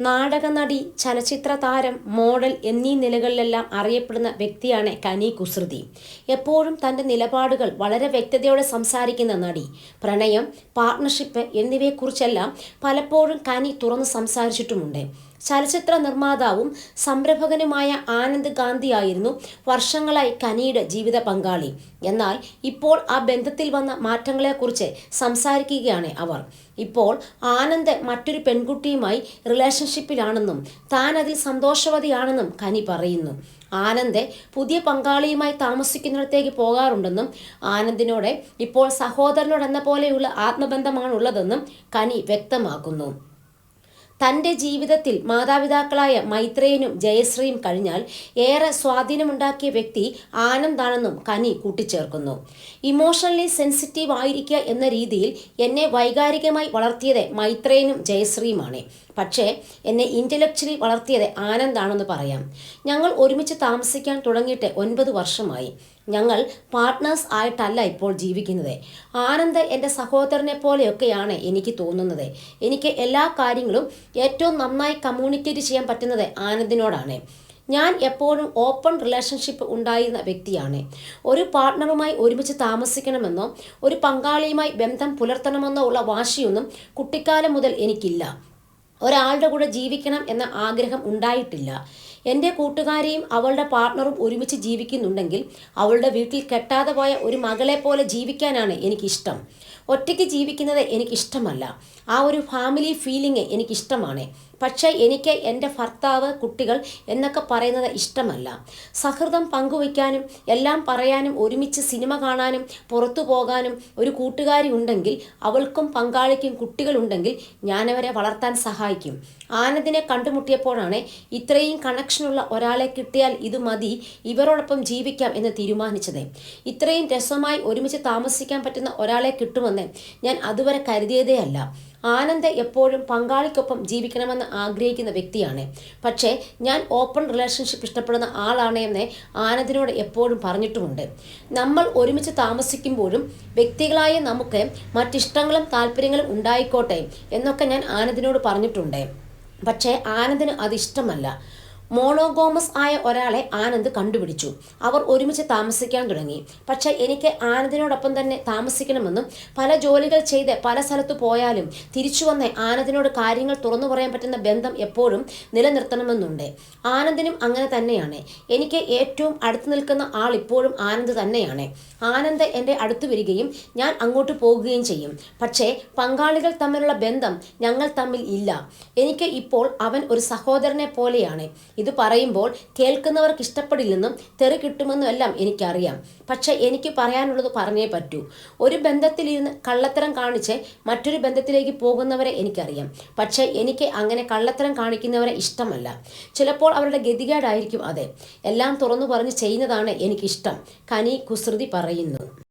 നാടകനടി ചലച്ചിത്ര താരം മോഡൽ എന്നീ നിലകളിലെല്ലാം അറിയപ്പെടുന്ന വ്യക്തിയാണ് കനി കുസൃതി. എപ്പോഴും തന്റെ നിലപാടുകൾ വളരെ വ്യക്തതയോടെ സംസാരിക്കുന്ന നടി. പ്രണയം പാർട്ട്ണർഷിപ്പ് എന്നിവയെക്കുറിച്ചെല്ലാം പലപ്പോഴും കനി തുറന്ന് സംസാരിച്ചിട്ടുമുണ്ട്. ചലച്ചിത്ര നിർമ്മാതാവും സംരംഭകനുമായ ആനന്ദ് ഗാന്ധിയായിരുന്നു വർഷങ്ങളായി കനിയുടെ ജീവിത പങ്കാളി. എന്നാൽ ഇപ്പോൾ ആ ബന്ധത്തിൽ വന്ന മാറ്റങ്ങളെക്കുറിച്ച് സംസാരിക്കുകയാണ് അവർ. ഇപ്പോൾ ആനന്ദ് മറ്റൊരു പെൺകുട്ടിയുമായി റിലേഷൻഷിപ്പിലാണെന്നും താൻ അതിൽ സന്തോഷവതിയാണെന്നും കനി പറയുന്നു. ആനന്ദ് പുതിയ പങ്കാളിയുമായി താമസിക്കുന്നിടത്തേക്ക് പോകാറുണ്ടെന്നും ആനന്ദിനോട് ഇപ്പോൾ സഹോദരനോടെന്ന പോലെയുള്ള ആത്മബന്ധമാണുള്ളതെന്നും കനി വ്യക്തമാക്കുന്നു. തന്റെ ജീവിതത്തിൽ മാതാപിതാക്കളായ മൈത്രേയനും ജയശ്രീയും കഴിഞ്ഞാൽ ഏറെ സ്വാധീനമുണ്ടാക്കിയ വ്യക്തി ആനന്ദാണെന്നും കനി കൂട്ടിച്ചേർക്കുന്നു. ഇമോഷണലി സെൻസിറ്റീവ് ആയിരിക്കുക എന്ന രീതിയിൽ എന്നെ വൈകാരികമായി വളർത്തിയത് മൈത്രേയനും ജയശ്രീയുമാണ്. പക്ഷേ എന്നെ ഇന്റലക്ച്വലി വളർത്തിയത് ആനന്ദാണെന്ന് പറയാം. ഞങ്ങൾ ഒരുമിച്ച് താമസിക്കാൻ തുടങ്ങിയിട്ട് ഒൻപത് വർഷമായി. ഞങ്ങൾ പാർട്ട്നേഴ്സ് ആയിട്ടല്ല ഇപ്പോൾ ജീവിക്കുന്നത്. ആനന്ദ് എന്റെ സഹോദരനെ പോലെയൊക്കെയാണ് എനിക്ക് തോന്നുന്നത്. എനിക്ക് എല്ലാ കാര്യങ്ങളും ഏറ്റവും നന്നായി കമ്മ്യൂണിക്കേറ്റ് ചെയ്യാൻ പറ്റുന്നത് ആനന്ദിനോടാണ്. ഞാൻ എപ്പോഴും ഓപ്പൺ റിലേഷൻഷിപ്പ് ഉണ്ടായിരുന്ന വ്യക്തിയാണ്. ഒരു പാർട്ട്ണറുമായി ഒരുമിച്ച് താമസിക്കണമെന്നോ ഒരു പങ്കാളിയുമായി ബന്ധം പുലർത്തണമെന്നോ ഉള്ള വാശിയൊന്നും കുട്ടിക്കാലം മുതൽ എനിക്കില്ല. ഒരാളുടെ കൂടെ ജീവിക്കണം എന്ന ആഗ്രഹം ഉണ്ടായിട്ടില്ല. എന്റെ കൂട്ടുകാരിയും അവളുടെ പാർട്ട്ണറും ഒരുമിച്ച് ജീവിക്കുന്നുണ്ടെങ്കിൽ അവളുടെ വീട്ടിൽ കെട്ടാതെ പോയ ഒരു മകളെ പോലെ ജീവിക്കാനാണ് എനിക്കിഷ്ടം. ഒറ്റയ്ക്ക് ജീവിക്കുന്നത് എനിക്കിഷ്ടമല്ല. ആ ഒരു ഫാമിലി ഫീലിംഗ് എനിക്കിഷ്ടമാണ്. പക്ഷേ എനിക്ക് എന്റെ ഭർത്താവ് കുട്ടികൾ എന്നൊക്കെ പറയുന്നത് ഇഷ്ടമല്ല. സഹൃദം പങ്കുവയ്ക്കാനും എല്ലാം പറയാനും ഒരുമിച്ച് സിനിമ കാണാനും പുറത്തു പോകാനും ഒരു കൂട്ടുകാരി ഉണ്ടെങ്കിൽ അവൾക്കും പങ്കാളിക്കും കുട്ടികളുണ്ടെങ്കിൽ ഞാനവരെ വളർത്താൻ സഹായിക്കും. ആനന്ദിനെ കണ്ടുമുട്ടിയപ്പോഴാണ് ഇത്രയും കണക്ഷനുള്ള ഒരാളെ കിട്ടിയാൽ ഇത് മതി ഇവരോടൊപ്പം ജീവിക്കാം എന്ന് തീരുമാനിച്ചത്. ഇത്രയും രസമായി ഒരുമിച്ച് താമസിക്കാൻ പറ്റുന്ന ഒരാളെ കിട്ടുമെന്ന് ഞാൻ അതുവരെ കരുതിയതേ അല്ല ആനന്ദ് എപ്പോഴും പങ്കാളിക്കൊപ്പം ജീവിക്കണമെന്ന് ആഗ്രഹിക്കുന്ന വ്യക്തിയാണ്. പക്ഷേ ഞാൻ ഓപ്പൺ റിലേഷൻഷിപ്പ് ഇഷ്ടപ്പെടുന്ന ആളാണ് എന്ന് ആനന്ദിനോട് എപ്പോഴും പറഞ്ഞിട്ടുമുണ്ട്. നമ്മൾ ഒരുമിച്ച് താമസിക്കുമ്പോഴും വ്യക്തികളായ നമുക്ക് മറ്റിഷ്ടങ്ങളും താല്പര്യങ്ങളും ഉണ്ടായിക്കോട്ടെ എന്നൊക്കെ ഞാൻ ആനന്ദിനോട് പറഞ്ഞിട്ടുണ്ട്. പക്ഷേ ആനന്ദിന് അത് ഇഷ്ടമല്ല. മോണോഗോമസ് ആയ ഒരാളെ ആനന്ദ് കണ്ടുപിടിച്ചു. അവർ ഒരുമിച്ച് താമസിക്കാൻ തുടങ്ങി. പക്ഷെ എനിക്ക് ആനന്ദിനോടൊപ്പം തന്നെ താമസിക്കണമെന്നും പല ജോലികൾ ചെയ്ത് പല സ്ഥലത്ത് പോയാലും തിരിച്ചു വന്ന് ആനന്ദിനോട് കാര്യങ്ങൾ തുറന്നു പറയാൻ പറ്റുന്ന ബന്ധം എപ്പോഴും നിലനിർത്തണമെന്നുണ്ട്. ആനന്ദിനും അങ്ങനെ തന്നെയാണ്. എനിക്ക് ഏറ്റവും അടുത്ത് നിൽക്കുന്ന ആൾ ഇപ്പോഴും ആനന്ദ് തന്നെയാണ്. ആനന്ദ് എന്റെ അടുത്ത് വരികയും ഞാൻ അങ്ങോട്ട് പോകുകയും ചെയ്യും. പക്ഷേ പങ്കാളികൾ തമ്മിലുള്ള ബന്ധം ഞങ്ങൾ തമ്മിൽ ഇല്ല. എനിക്ക് ഇപ്പോൾ അവൻ ഒരു സഹോദരനെ പോലെയാണ്. ഇത് പറയുമ്പോൾ കേൾക്കുന്നവർക്ക് ഇഷ്ടപ്പെടില്ലെന്നും തെറി കിട്ടുമെന്നും എല്ലാം എനിക്കറിയാം. പക്ഷെ എനിക്ക് പറയാനുള്ളത് പറഞ്ഞേ പറ്റൂ. ഒരു ബന്ധത്തിലിരുന്ന് കള്ളത്തരം കാണിച്ച് മറ്റൊരു ബന്ധത്തിലേക്ക് പോകുന്നവരെ എനിക്കറിയാം. പക്ഷേ എനിക്ക് അങ്ങനെ കള്ളത്തരം കാണിക്കുന്നവരെ ഇഷ്ടമല്ല. ചിലപ്പോൾ അവരുടെ ഗതികേടായിരിക്കും അതെ. എല്ലാം തുറന്നു പറഞ്ഞ് ചെയ്യുന്നതാണ് എനിക്കിഷ്ടം. കനി കുസൃതി പറയുന്നു.